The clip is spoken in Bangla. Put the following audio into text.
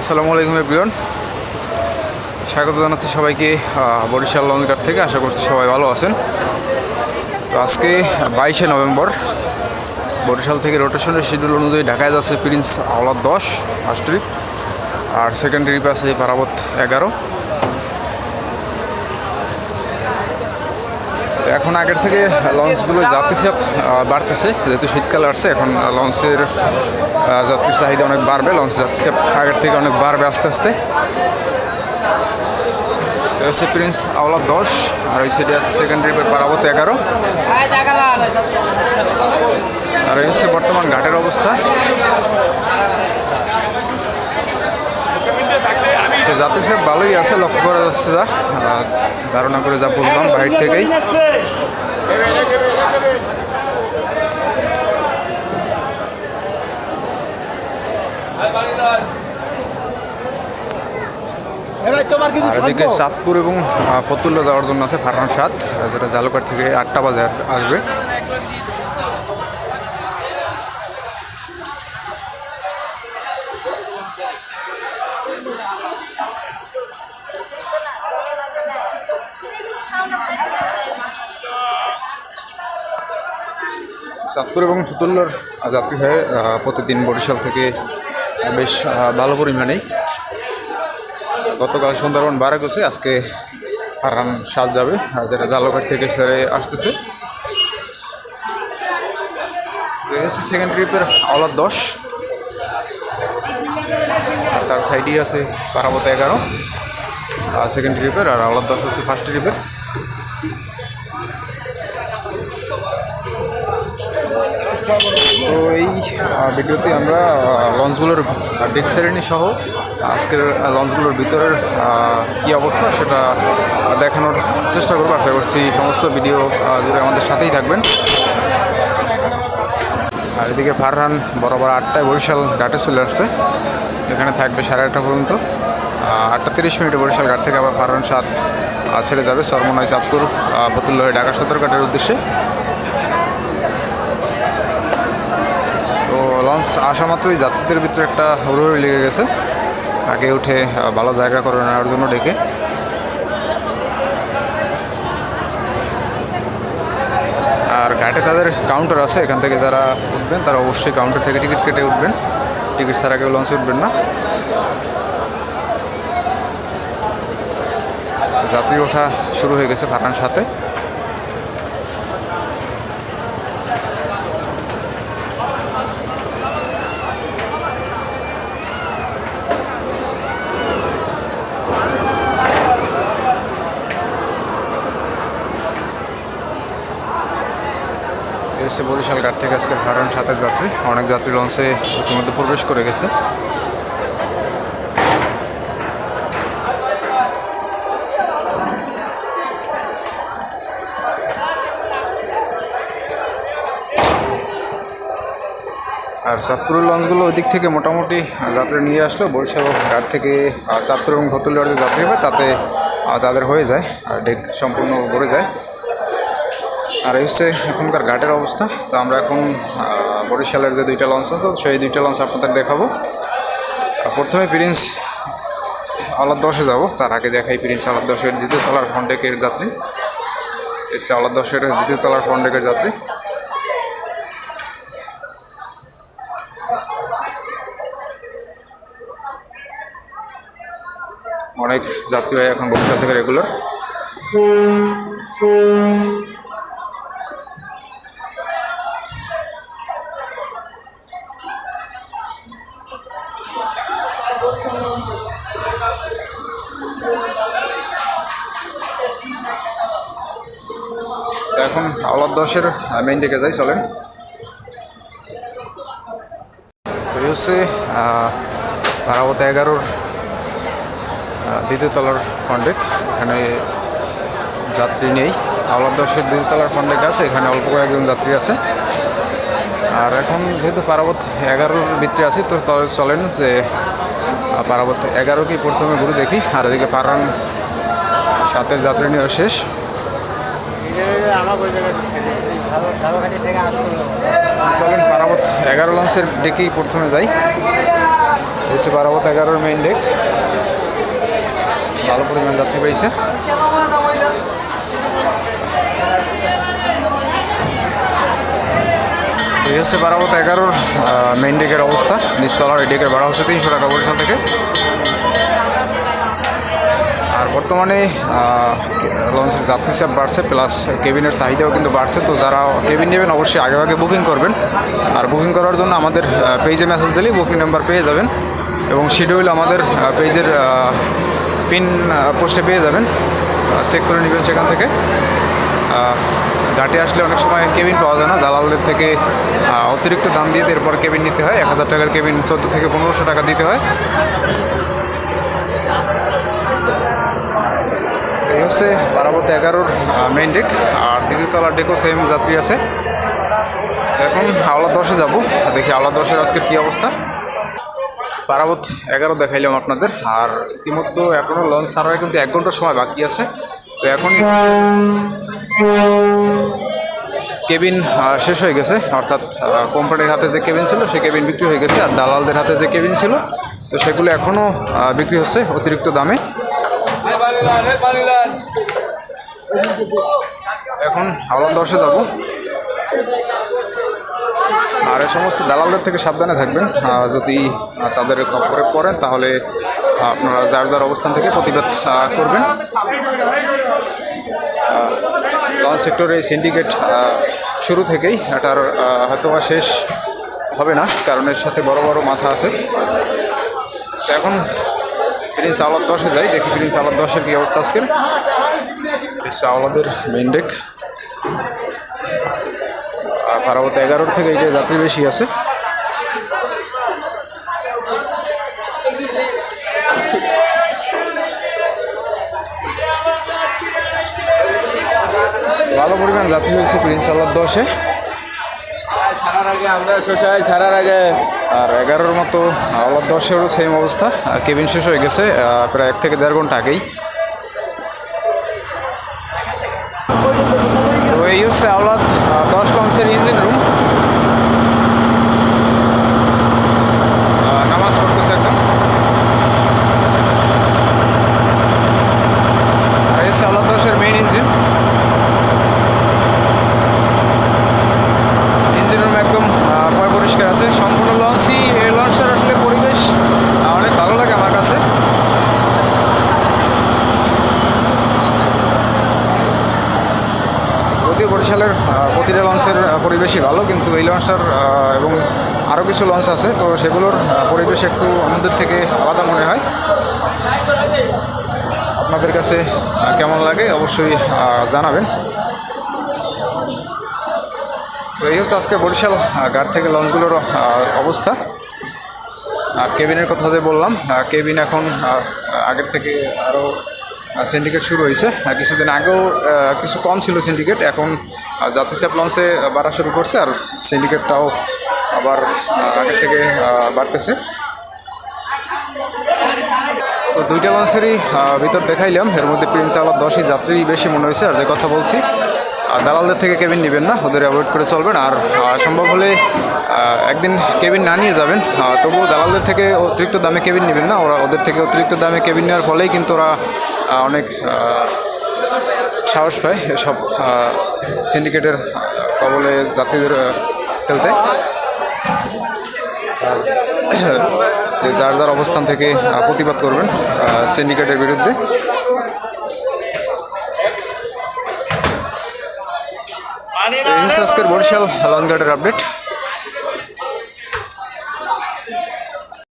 আসসালামু আলাইকুম এভরিওয়ান স্বাগত জানাচ্ছি সবাইকে বরিশাল লঙ্কার থেকে। আশা করছি সবাই ভালো আছেন। তো আজকে বাইশে নভেম্বর, বরিশাল থেকে রোটেশনের শিডিউল অনুযায়ী ঢাকায় যাচ্ছে প্রিন্স আওলাদ দশ ফার্স্ট ট্রিপ আর সেকেন্ড ট্রিপে আছে পারাবত এগারো। এখন আগের থেকে লঞ্চগুলো যাত্রী চাপ বাড়তেছে। যেহেতু শীতকাল আসছে, এখন লঞ্চের যাত্রীর চাহিদা অনেক বাড়বে লঞ্চ যাত্রী চাপ আগের থেকে অনেক বাড়বে আস্তে আস্তে। হচ্ছে প্রিন্স আওলা দশ, আর ওই সাইডে আছে সেকেন্ড ট্রিপের পারাবত এগারো। আর এই হচ্ছে বর্তমান ঘাটের অবস্থা। তো যাত্রী চাপ ভালোই আছে লক্ষ্য করা যাচ্ছে যা। ধারণা করে যা বুঝলাম বাইর থেকেই। এদিকে চাঁদপুর এবং আহ, ফতুল্লা যাওয়ার জন্য আছে ফারহান সাত যেটা জালুকার থেকে আটটা বাজে আসবে। চাঁদপুর এবং ফতুল্লার যাত্রী হয়ে প্রতিদিন বরিশাল থেকে বেশ ভালো পরিমাণেই গতকাল সুন্দরবন বারে গেছে, আজকে ফারহান সাত যাবে, আর যেটা জালঘাট থেকে সেরে আসতেছে। হচ্ছে সেকেন্ড ট্রিপের আওলার দশ। আর তার সাইডেই আছে পারাবত এগারো। আর সেকেন্ড ট্রিপের আর আওলার দশ হচ্ছে ফার্স্ট ট্রিপের তো এই ভিডিওতে আমরা লঞ্চগুলোর ডেক শ্রেণি সহ, আজকের লঞ্চগুলোর ভিতরের কী অবস্থা সেটা দেখানোর চেষ্টা করব। আশা করছি সমস্ত ভিডিও জুড়ে আমাদের সাথেই থাকবেন। আর এদিকে ফারহান বরাবর আটটায় বরিশাল ঘাটে চলে আসছে। এখানে থাকবে সাড়ে আটটা পর্যন্ত। আটটা তিরিশ মিনিটে বরিশাল ঘাট থেকে আবার ফারহান সাত ছেড়ে যাবে। সরমনাই চাঁদপুর ফতুল্লা হয়ে ঢাকা সদরঘাটের উদ্দেশ্যে তো লঞ্চ আসা মাত্রই যাত্রীদের ভিতরে একটা হুড়োহুড়ি লেগে গেছে। আগে উঠে ভালো জায়গা করে নেওয়ার জন্য ডেকে। আর ঘাটে তাদের কাউন্টার আছে, এখান থেকে যারা উঠবেন, তারা অবশ্যই কাউন্টার থেকে টিকিট কেটে উঠবেন। টিকিট ছাড়া কেউ লঞ্চে উঠবেন না। যাত্রী ওঠা শুরু হয়ে গেছে ফাটান সাথে। এসে বরিশাল ঘাট থেকে আজকে ভারণ সাতের যাত্রী। অনেক যাত্রী লঞ্চে ইতিমধ্যে প্রবেশ করে গেছে। আর চাঁদপুরের লঞ্চগুলো ওই দিক থেকে মোটামুটি যাত্রী নিয়ে আসলো। বরিশাল ঘাট থেকে চাঁদপুর এবং ধতুলিয়ার যে যাত্রী হবে, তাতে তাদের হয়ে যায়। আর ডেক সম্পূর্ণ ভরে যায়। আর এই হচ্ছে এখনকার ঘাটের অবস্থা। তো আমরা এখন বরিশালের যে দুইটা লঞ্চ আছে, সেই দুইটা লঞ্চ আপনাদের দেখাবো। প্রথমে প্রিন্স আলাদ দশে যাব। তার আগে দেখাই প্রিন্স আলাদ দশের দ্বিতীয় তলার ফন্ডেকের যাত্রী। এসছে আলাদ দশের দ্বিতীয় তলার ফন্ডেকের যাত্রী। অনেক যাত্রী হয় এখন বরিশাল থেকে রেগুলার এখন আওলাদ দশের মেইন ডেকে যাই, চলেন। এই হচ্ছে ভারাবত এগারোর দ্বিতীয় তলার এখানে যাত্রী নেই। আওলাদ দশের দ্বিতীয় তলার আছে, এখানে অল্প কয়েকজন যাত্রী আছে। আর এখন যেহেতু পারাবত এগারোর ভিতরে আছি, তো চলেন যে পারাবত এগারোকেই প্রথমে ঘুরে দেখি। আর এদিকে পারান সাতের যাত্রী নিয়ে শেষ। এগারো লঞ্চের ডেকেই প্রথমে যাই। এসে বারাবত এগারোর মেইন ডেক ভালো পরিমাণ যাত্রী পেয়েছে। এই হচ্ছে বারাবত এগারোর মেইন ডেকের অবস্থা। নিচতলার এই ডেকের ভাড়া হচ্ছে তিনশো টাকা বরিশাল থেকে। বর্তমানে লঞ্চের যাত্রী চাপ বাড়ছে প্লাস কেবিনের চাহিদাও কিন্তু বাড়ছে। তো যারা কেবিন নেবেন, অবশ্যই আগে আগে বুকিং করবেন। আর বুকিং করার জন্য আমাদের পেজে মেসেজ দিলেই বুকিং নাম্বার পেয়ে যাবেন। এবং শিডিউল আমাদের পেজের পিন পোস্টে পেয়ে যাবেন। চেক করে নেবেন সেখান থেকে। ঘাটে আসলে অনেক সময় কেবিন পাওয়া যায় না। দালালদের থেকে অতিরিক্ত দাম দিয়ে এরপর কেবিন নিতে হয়। এক হাজার টাকার কেবিন চোদ্দ থেকে পনেরোশো টাকা দিতে হয়। হচ্ছে বারাবত এগারোর মেইন ডেক আর দ্বিতীয়তলার ডেকও সেম যাত্রী আছে। এখন হাওলা দশে যাব, দেখি হাওলা দশের আজকের কী অবস্থা। পারাবত এগারো দেখাইলাম আপনাদের, আর ইতিমধ্যে এখনও লঞ্চ ছাড়ার কিন্তু এক ঘণ্টার সময় বাকি আছে। তো এখন কেবিন শেষ হয়ে গেছে, অর্থাৎ কোম্পানির হাতে যে কেবিন ছিল, সেই কেবিন বিক্রি হয়ে গেছে, আর দালালদের হাতে যে কেবিন ছিল, তো সেগুলো এখনও বিক্রি হচ্ছে অতিরিক্ত দামে। এখন হাওড়া দশে যাব। আর এই সমস্ত দালালদের থেকে সাবধানে থাকবেন। যদি তাদের খবরে পড়েন, তাহলে আপনারা যার যার অবস্থান থেকে প্রতিবাদ করবেন। লঞ্চ সেক্টরে সিন্ডিকেট শুরু থেকেই এটার হয়তো শেষ হবে না, কারণ এর সাথে বড় বড় মাথা আছে। এখন প্রিন্স আওলাদ দশে যাই, দেখি প্রিন্স আওলাদ দশের কী অবস্থা হচ্ছে আওলাদের মেইন ডেক পারাবত এগারোর থেকে এটা যাত্রী বেশি আছে। ভালো পরিমাণ যাত্রী হয়েছে প্রিন্স আওলাদ দশে। ছাড়ার আগে আমরা শোষায় ছাড়ার আগে। আর এগারোর মতো আবার দশেরও সেম অবস্থা। কেবিন শেষ হয়ে গেছে প্রায় এক থেকে দেড় ঘণ্টা আগেই। তো এই হচ্ছে আওলাদ দশ লঞ্চের ইঞ্জিন রুম নামাজ পড়তেছে একজন আর এই হচ্ছে আওলাদ দশের মেইন ইঞ্জিন ইঞ্জিন রুম একদম আহ, পয় পরিষ্কার আছে সম্পূর্ণ লঞ্চই এই লঞ্চটার আসলে পরিবেশ আহ, অনেক ভালো লাগে আমার কাছে যদিও বরিশালের প্রতিটা লঞ্চের পরিবেশই ভালো, কিন্তু এই লঞ্চটার এবং আরও কিছু লঞ্চ আছে, তো সেগুলোর পরিবেশ একটু আমাদের থেকে আলাদা মনে হয়। আপনাদের কাছে কেমন লাগে অবশ্যই জানাবেন। তো এই হচ্ছে আজকে বরিশাল ঘাট থেকে লঞ্চগুলোর অবস্থা। আর কেবিনের কথা যে বললাম কেবিন এখন আগের থেকে আরও সিন্ডিকেট শুরু হয়েছে। কিছুদিন আগেও কিছু কম ছিল সিন্ডিকেট এখন জাতি চাপ লঞ্চে বাড়া শুরু করছে। আর সিন্ডিকেটটাও আবার আগের থেকে বাড়তেছে। তো দুইটা লঞ্চেরই ভিতর দেখাইলাম। এর মধ্যে প্রিন্স আলাপ দশই যাত্রী বেশি মনে হয়েছে। আর যে কথা বলছি দালালদের থেকে কেবিন নেবেন না, ওদের অ্যাভয়েড করে চলবেন। আর সম্ভব হলে একদিন কেবিন না নিয়ে যাবেন। তবুও দালালদের থেকে অতিরিক্ত দামে কেবিন নেবেন না, ওরা ওদের থেকে অতিরিক্ত দামে কেবিন নেওয়ার ফলেই কিন্তু ওরা অনেক সাহস পায় সব সিন্ডিকেটের, কবলে যাত্রীদের খেলতে। যার যার অবস্থান থেকে প্রতিবাদ করবেন সিন্ডিকেটের বিরুদ্ধে। এই হচ্ছে আজকের বরিশাল লঞ্চঘাটের আপডেট